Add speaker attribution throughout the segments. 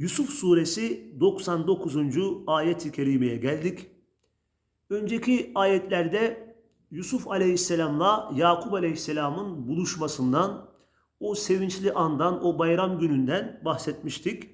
Speaker 1: Yusuf suresi 99. ayet-i kerimeye geldik. Önceki ayetlerde Yusuf aleyhisselamla Yakup aleyhisselamın buluşmasından, o sevinçli andan, o bayram gününden bahsetmiştik.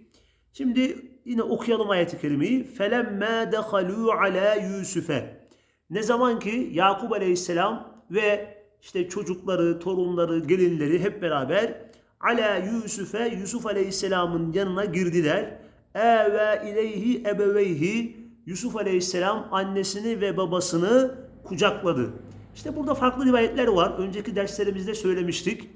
Speaker 1: Şimdi yine okuyalım ayet-i kerimeyi. فَلَمَّا دَخَلُوا عَلَى Yusuf'e Ne zaman ki Yakup aleyhisselam ve işte çocukları, torunları, gelinleri hep beraber ala Yusuf'e Yusuf Aleyhisselam'ın yanına girdiler. Eve ileyhi ebeveyhi Yusuf Aleyhisselam annesini ve babasını kucakladı. İşte burada farklı rivayetler var. Önceki derslerimizde söylemiştik.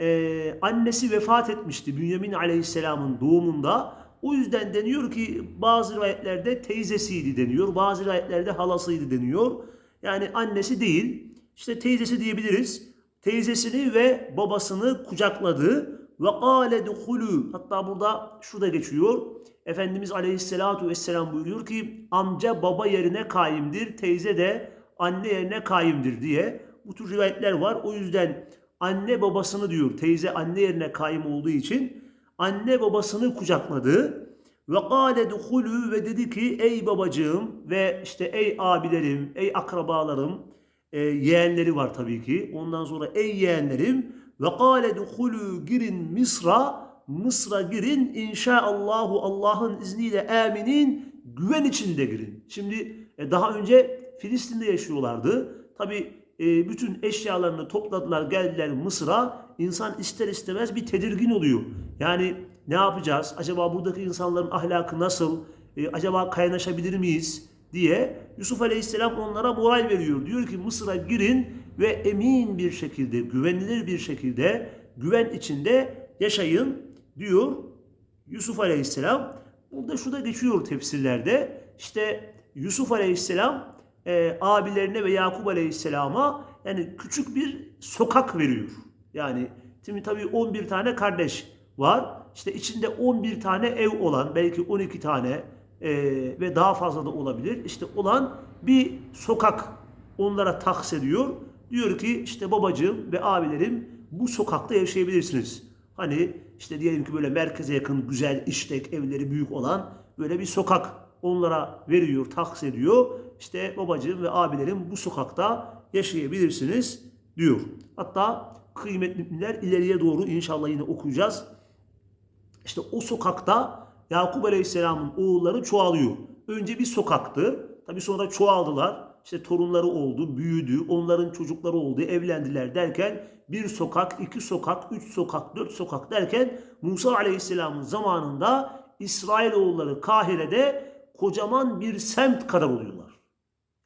Speaker 1: Ee, annesi vefat etmişti Bünyamin Aleyhisselam'ın doğumunda. O yüzden deniyor ki bazı rivayetlerde teyzesiydi deniyor. Bazı rivayetlerde halasıydı deniyor. Yani annesi değil. İşte teyzesi diyebiliriz teyzesini ve babasını kucakladı ve kâle duhulû hatta burada şu da geçiyor. Efendimiz Aleyhisselatu Vesselam buyuruyor ki amca baba yerine kaimdir, teyze de anne yerine kaimdir diye bu tür rivayetler var. O yüzden anne babasını diyor, teyze anne yerine kaim olduğu için anne babasını kucakladı. Ve kâle duhulû ve dedi ki ey babacığım ve işte ey abilerim, ey akrabalarım, e, yeğenleri var tabii ki. Ondan sonra ey yeğenlerim ve kâle duhulû girin Mısra Mısır'a girin inşaallahu Allah'ın izniyle aminin güven içinde girin. Şimdi e, daha önce Filistin'de yaşıyorlardı. Tabii e, bütün eşyalarını topladılar geldiler Mısır'a. İnsan ister istemez bir tedirgin oluyor. Yani ne yapacağız? Acaba buradaki insanların ahlakı nasıl? E, acaba kaynaşabilir miyiz? Diye Yusuf Aleyhisselam onlara moral veriyor. Diyor ki Mısır'a girin ve emin bir şekilde, güvenilir bir şekilde, güven içinde yaşayın diyor Yusuf Aleyhisselam. Burada şu da geçiyor tefsirlerde. İşte Yusuf Aleyhisselam e, abilerine ve Yakup Aleyhisselam'a yani küçük bir sokak veriyor. Yani şimdi tabii 11 tane kardeş var. İşte içinde 11 tane ev olan, belki 12 tane e, ve daha fazla da olabilir. İşte olan bir sokak onlara tahsis ediyor. Diyor ki işte babacığım ve abilerim bu sokakta yaşayabilirsiniz. Hani işte diyelim ki böyle merkeze yakın güzel işlek evleri büyük olan böyle bir sokak onlara veriyor, tahsis ediyor. İşte babacığım ve abilerim bu sokakta yaşayabilirsiniz diyor. Hatta kıymetliler ileriye doğru inşallah yine okuyacağız. İşte o sokakta Yakup Aleyhisselam'ın oğulları çoğalıyor. Önce bir sokaktı. Tabi sonra çoğaldılar. İşte torunları oldu, büyüdü, onların çocukları oldu, evlendiler derken bir sokak, iki sokak, üç sokak, dört sokak derken Musa Aleyhisselam'ın zamanında İsrailoğulları Kahire'de kocaman bir semt kadar oluyorlar.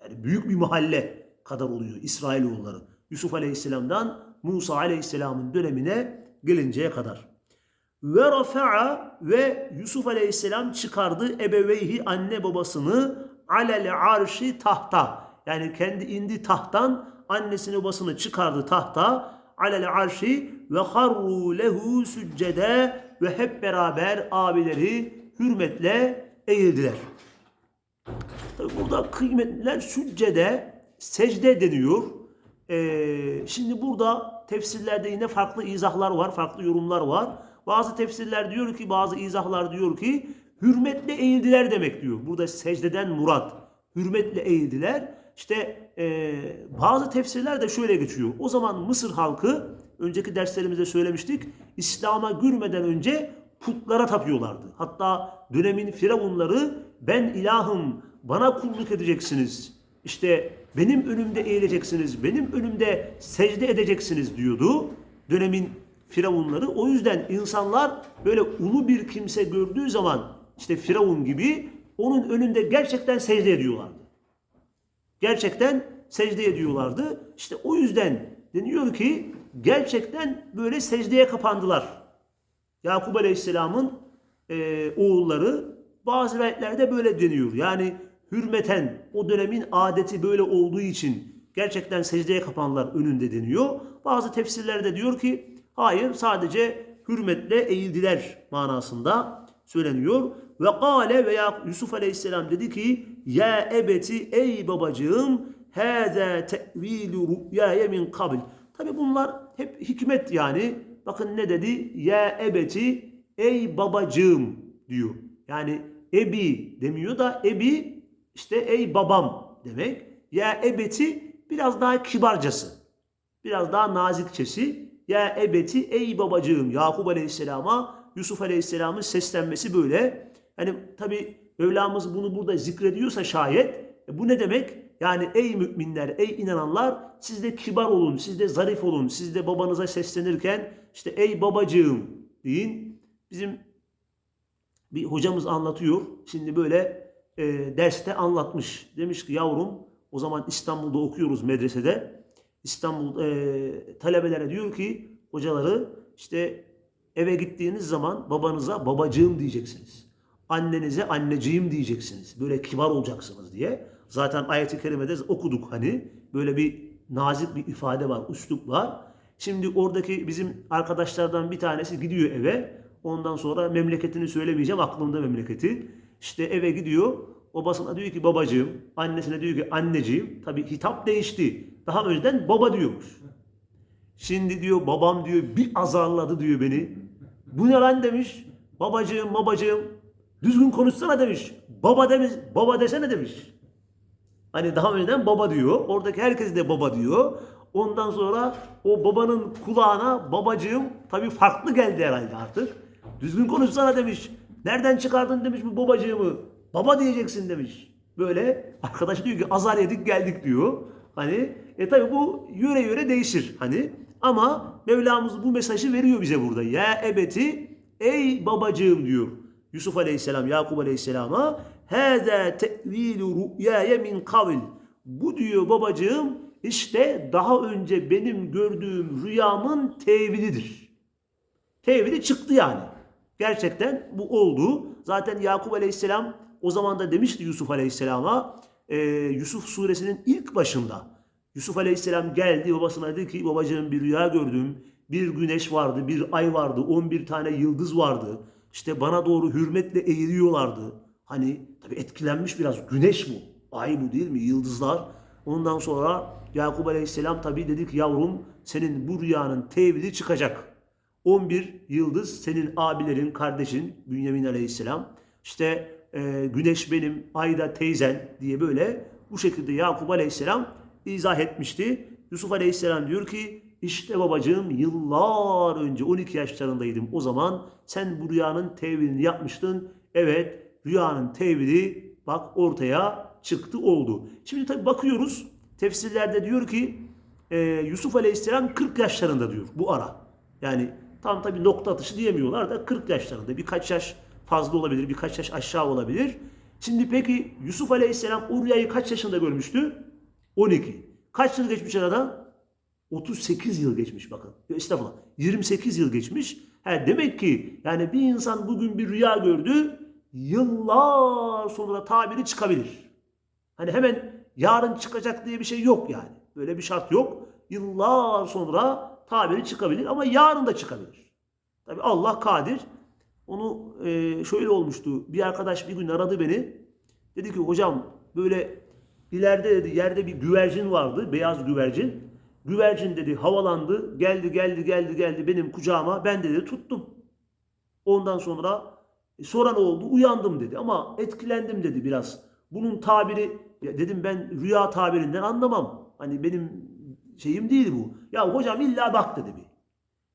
Speaker 1: Yani büyük bir mahalle kadar oluyor İsrailoğulları. Yusuf Aleyhisselam'dan Musa Aleyhisselam'ın dönemine gelinceye kadar. Ve rafa'a ve Yusuf Aleyhisselam çıkardı ebeveyhi anne babasını alel arşi tahta. Yani kendi indi tahttan annesini babasını çıkardı tahta alel arşi ve harru lehu süccede ve hep beraber abileri hürmetle eğildiler. Tabi burada kıymetliler süccede secde deniyor. Ee, şimdi burada tefsirlerde yine farklı izahlar var, farklı yorumlar var. Bazı tefsirler diyor ki, bazı izahlar diyor ki hürmetle eğildiler demek diyor. Burada secdeden murat. Hürmetle eğildiler. İşte e, bazı tefsirler de şöyle geçiyor. O zaman Mısır halkı, önceki derslerimizde söylemiştik, İslam'a girmeden önce putlara tapıyorlardı. Hatta dönemin firavunları ben ilahım, bana kulluk edeceksiniz. İşte benim önümde eğileceksiniz, benim önümde secde edeceksiniz diyordu. Dönemin firavunları. O yüzden insanlar böyle ulu bir kimse gördüğü zaman işte firavun gibi onun önünde gerçekten secde ediyorlardı. Gerçekten secde ediyorlardı. İşte o yüzden deniyor ki gerçekten böyle secdeye kapandılar. Yakup Aleyhisselam'ın e, oğulları Bazı rivayetlerde böyle deniyor. Yani hürmeten o dönemin adeti böyle olduğu için gerçekten secdeye kapanlar önünde deniyor. Bazı tefsirlerde diyor ki hayır sadece hürmetle eğildiler manasında söyleniyor. Ve kâle veya Yusuf Aleyhisselam dedi ki ya ebeti ey babacığım hâzâ te'vilü rü'yâye min kabl. Tabi bunlar hep hikmet yani. Bakın ne dedi? Ya ebeti ey babacığım diyor. Yani ebi demiyor da ebi işte ey babam demek. Ya ebeti biraz daha kibarcası. Biraz daha nazikçesi. Ya ebeti ey babacığım Yakup Aleyhisselam'a Yusuf Aleyhisselam'ın seslenmesi böyle. Hani tabi Mevlamız bunu burada zikrediyorsa şayet e bu ne demek? Yani ey müminler, ey inananlar siz de kibar olun, siz de zarif olun. Siz de babanıza seslenirken işte ey babacığım deyin. Bizim bir hocamız anlatıyor. Şimdi böyle e, derste anlatmış. Demiş ki yavrum o zaman İstanbul'da okuyoruz medresede. İstanbul e, talebelere diyor ki hocaları işte eve gittiğiniz zaman babanıza babacığım diyeceksiniz. Annenize anneciğim diyeceksiniz. Böyle kibar olacaksınız diye. Zaten ayet-i kerimede okuduk hani. Böyle bir nazik bir ifade var, üslup var. Şimdi oradaki bizim arkadaşlardan bir tanesi gidiyor eve. Ondan sonra memleketini söylemeyeceğim. Aklımda memleketi. İşte eve gidiyor. Babasına diyor ki babacığım. Annesine diyor ki anneciğim. Tabi hitap değişti. Daha önceden baba diyormuş. Şimdi diyor babam diyor bir azarladı diyor beni. Bu ne lan demiş. Babacığım babacığım. Düzgün konuşsana demiş. Baba demiş. Baba desene demiş. Hani daha önceden baba diyor. Oradaki herkes de baba diyor. Ondan sonra o babanın kulağına babacığım tabii farklı geldi herhalde artık. Düzgün konuşsana demiş. Nereden çıkardın demiş bu babacığımı. Baba diyeceksin demiş. Böyle arkadaş diyor ki azar yedik geldik diyor. Hani e tabi bu yöre yöre değişir hani. Ama Mevlamız bu mesajı veriyor bize burada. Ya ebeti ey babacığım diyor. Yusuf Aleyhisselam Yakup Aleyhisselam'a Hâzâ te'vilü rü'yâye min kavl. Bu diyor babacığım işte daha önce benim gördüğüm rüyamın tevilidir. Tevili çıktı yani. Gerçekten bu oldu. Zaten Yakup Aleyhisselam o zaman da demişti Yusuf Aleyhisselam'a e, Yusuf suresinin ilk başında Yusuf Aleyhisselam geldi babasına dedi ki babacığım bir rüya gördüm. Bir güneş vardı, bir ay vardı, 11 tane yıldız vardı. İşte bana doğru hürmetle eğiliyorlardı. Hani tabi etkilenmiş biraz. Güneş bu. Ay bu değil mi? Yıldızlar. Ondan sonra Yakup Aleyhisselam tabi dedi ki yavrum senin bu rüyanın tevili çıkacak. 11 yıldız senin abilerin, kardeşin Bünyamin Aleyhisselam. İşte e, güneş benim, ay da teyzen diye böyle bu şekilde Yakup Aleyhisselam izah etmişti. Yusuf Aleyhisselam diyor ki işte babacığım yıllar önce 12 yaşlarındaydım o zaman sen bu rüyanın tevilini yapmıştın. Evet rüyanın tevili bak ortaya çıktı oldu. Şimdi tabi bakıyoruz tefsirlerde diyor ki e, Yusuf Aleyhisselam 40 yaşlarında diyor bu ara. Yani tam tabi nokta atışı diyemiyorlar da 40 yaşlarında birkaç yaş fazla olabilir birkaç yaş aşağı olabilir. Şimdi peki Yusuf Aleyhisselam o rüyayı kaç yaşında görmüştü? 12. Kaç yıl geçmiş aradan? 38 yıl geçmiş bakın. Estağfurullah. 28 yıl geçmiş. He, demek ki yani bir insan bugün bir rüya gördü. Yıllar sonra tabiri çıkabilir. Hani hemen yarın çıkacak diye bir şey yok yani. Böyle bir şart yok. Yıllar sonra tabiri çıkabilir ama yarın da çıkabilir. Tabi Allah kadir. Onu e, şöyle olmuştu. Bir arkadaş bir gün aradı beni. Dedi ki hocam böyle ileride dedi yerde bir güvercin vardı. Beyaz güvercin. Güvercin dedi havalandı. Geldi geldi geldi geldi benim kucağıma. Ben de dedi tuttum. Ondan sonra e, sonra ne oldu? Uyandım dedi ama etkilendim dedi biraz. Bunun tabiri ya dedim ben rüya tabirinden anlamam. Hani benim şeyim değil bu. Ya hocam illa bak dedi bir.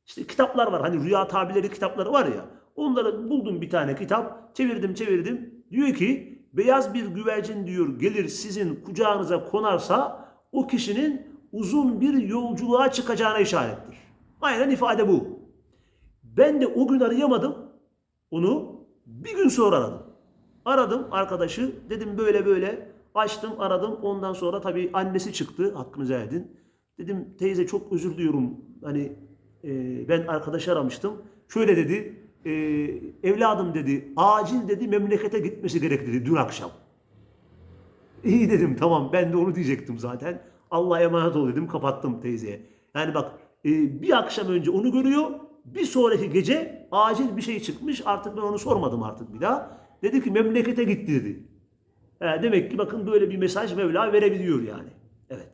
Speaker 1: İşte kitaplar var. Hani rüya tabirleri kitapları var ya. Onları buldum bir tane kitap. Çevirdim çevirdim. Diyor ki beyaz bir güvercin diyor gelir sizin kucağınıza konarsa o kişinin uzun bir yolculuğa çıkacağına işarettir. Aynen ifade bu. Ben de o gün arayamadım. Onu bir gün sonra aradım. Aradım arkadaşı. Dedim böyle böyle. Açtım aradım. Ondan sonra tabii annesi çıktı. Hakkınızı edin. Dedim teyze çok özür diliyorum. Hani e, ben arkadaşı aramıştım. Şöyle dedi e, evladım dedi acil dedi memlekete gitmesi gerek dedi dün akşam. İyi dedim tamam ben de onu diyecektim zaten. Allah'a emanet ol dedim kapattım teyzeye. Yani bak e, bir akşam önce onu görüyor. Bir sonraki gece acil bir şey çıkmış. Artık ben onu sormadım artık bir daha. Dedi ki memlekete gitti dedi. He, demek ki bakın böyle bir mesaj Mevla verebiliyor yani. Evet.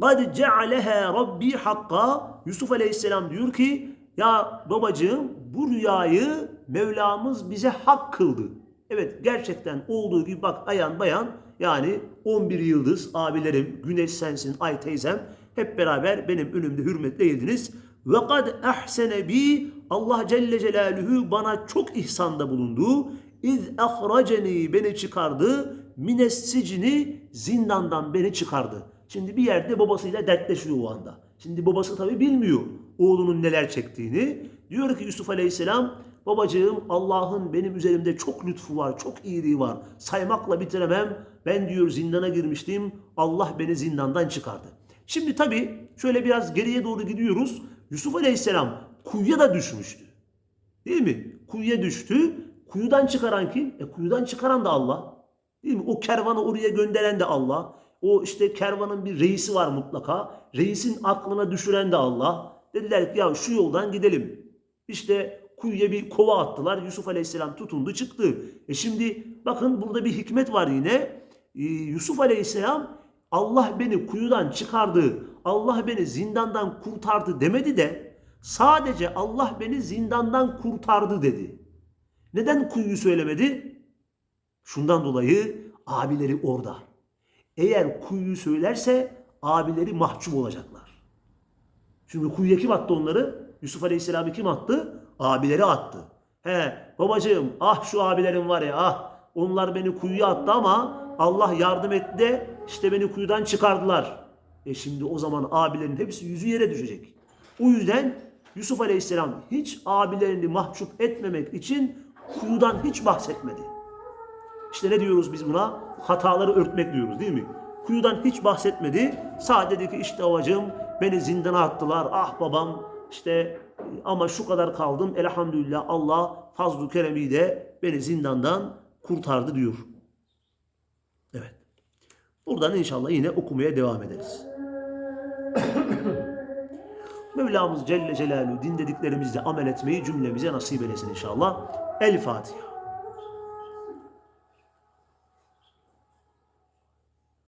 Speaker 1: قَدْ جَعَلَهَا رَبِّي حَقَّا Yusuf Aleyhisselam diyor ki ya babacığım bu rüyayı Mevlamız bize hak kıldı. Evet gerçekten olduğu gibi bak ayan bayan yani 11 yıldız abilerim, güneş sensin, ay teyzem hep beraber benim önümde hürmetle eğildiniz. Ve kad ahsene bi Allah Celle Celaluhu bana çok ihsanda bulundu. İz ahraceni beni çıkardı. Mines sicni zindandan beni çıkardı. Şimdi bir yerde babasıyla dertleşiyor o anda. Şimdi babası tabi bilmiyor oğlunun neler çektiğini. Diyor ki Yusuf Aleyhisselam babacığım Allah'ın benim üzerimde çok lütfu var, çok iyiliği var. Saymakla bitiremem. Ben diyor zindana girmiştim. Allah beni zindandan çıkardı. Şimdi tabi şöyle biraz geriye doğru gidiyoruz. Yusuf Aleyhisselam kuyuya da düşmüştü. Değil mi? Kuyuya düştü. Kuyudan çıkaran kim? E kuyudan çıkaran da Allah. Değil mi? O kervanı oraya gönderen de Allah. O işte kervanın bir reisi var mutlaka. Reisin aklına düşüren de Allah. Dediler ki ya şu yoldan gidelim. İşte kuyuya bir kova attılar. Yusuf Aleyhisselam tutundu çıktı. E şimdi bakın burada bir hikmet var yine. Ee, Yusuf Aleyhisselam Allah beni kuyudan çıkardı. Allah beni zindandan kurtardı demedi de sadece Allah beni zindandan kurtardı dedi. Neden kuyuyu söylemedi? Şundan dolayı abileri orada. Eğer kuyuyu söylerse abileri mahcup olacaklar. Çünkü kuyuya kim attı onları? Yusuf Aleyhisselam'ı kim attı? Abileri attı. He babacığım ah şu abilerim var ya ah onlar beni kuyuya attı ama Allah yardım etti de işte beni kuyudan çıkardılar. E şimdi o zaman abilerin hepsi yüzü yere düşecek. O yüzden Yusuf Aleyhisselam hiç abilerini mahcup etmemek için kuyudan hiç bahsetmedi. İşte ne diyoruz biz buna? Hataları örtmek diyoruz değil mi? Kuyudan hiç bahsetmedi. Sadece dedi ki işte babacığım beni zindana attılar. Ah babam işte ama şu kadar kaldım. Elhamdülillah Allah fazlu keremiyle beni zindandan kurtardı diyor. Evet. Buradan inşallah yine okumaya devam ederiz. Mevlamız Celle Celaluhu din dediklerimizle amel etmeyi cümlemize nasip eylesin inşallah. El Fatiha.